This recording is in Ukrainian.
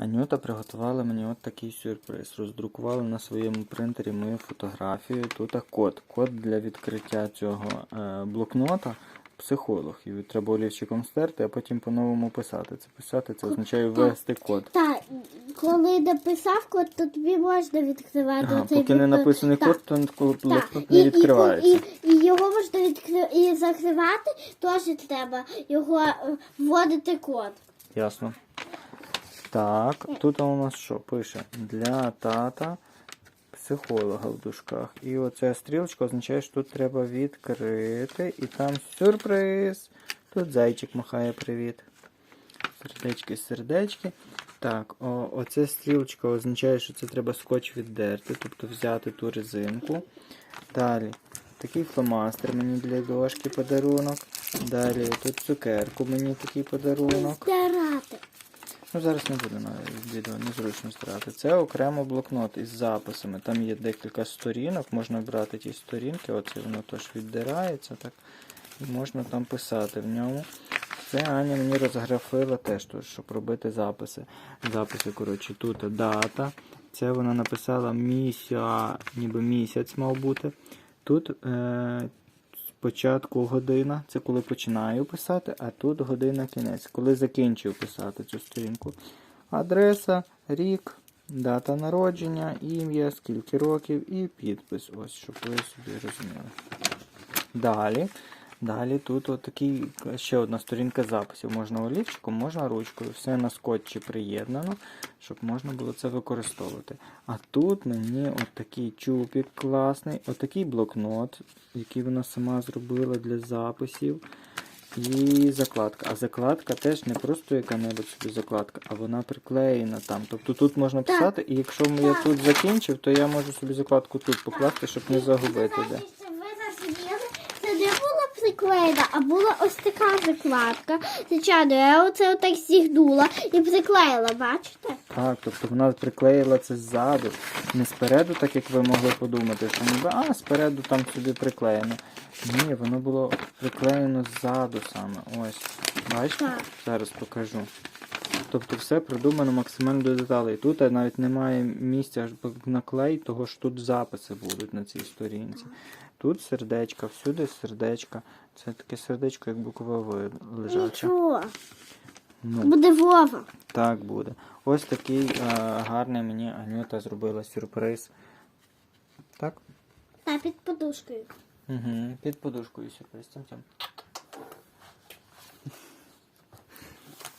Анюта приготувала мені от такий сюрприз. Роздрукувала на своєму принтері мою фотографію. Тут код. Код для відкриття цього е, блокнота. Психолог. І треба олівчиком стерти, а потім по-новому писати. Це писати, це означає ввести код. Так, коли написав код, то тобі можна відкривати Ага, цей поки не написаний Так, код, то коли блокнот не відкривається. І, і, і його можна відкривати і закривати, теж треба його е, вводити код. Ясно. Так, тут у нас що? Пише для тата психолога в дужках. І оця стрілочка означає, що тут треба відкрити. І там сюрприз. Тут зайчик махає привіт. Сердечки, сердечки. Так, о, оця стрілочка означає, що це треба скотч віддерти, тобто взяти ту резинку. Далі. Такий фломастер мені для дошки подарунок. Далі тут цукерку мені такий подарунок. Ну, зараз не буду на відео, незручно старати. Це окремо блокнот із записами. Там є декілька сторінок, можна брати ті сторінки, оце воно теж віддирається, так. І можна там писати в ньому. Це Аня мені розграфила теж, тут, щоб робити записи. Записи, коротше, тут дата. Це вона написала місяць, ніби місяць мав бути. Тут е, спочатку година, це коли починаю писати, а тут година кінець, коли закінчив писати цю сторінку. Адреса, рік, дата народження, ім'я, скільки років і підпис. Ось, щоб ви собі розуміли. Далі. Далі тут отакий, ще одна сторінка записів. Можна олівчиком, можна ручкою. Все на скотчі приєднано, щоб можна було це використовувати. А тут мені отакий чупік класний, отакий блокнот, який вона сама зробила для записів. І закладка. А закладка теж не просто яка-небудь собі закладка, а вона приклеєна там. Тобто тут можна писати, і якщо я тут закінчив, то я можу собі закладку тут покласти, щоб не загубити. де. Знаєте, що ви засиділи, це не була приклеєна, а була ось така закладка. Звичайно, я оце отак зігнула і приклеїла, бачите? Так, тобто вона приклеїла це ззаду, не спереду, так як ви могли подумати, що ніби, а спереду там сюди приклеєно. Ні, воно було приклеєно ззаду саме. Ось. Бачите? Так. Зараз покажу. Тобто все продумано максимально до деталей. Тут навіть немає місця на клей, того що тут записи будуть на цій сторінці. Тут сердечка, всюди сердечка. Це таке сердечко, як буква лежача. Нічого. Ну. Буде Вова. Так буде. Ось такий е, гарний мені Анюта зробила сюрприз. Так? Та під подушкою. Угу. Під подушкою сюрприз. Тям-тям.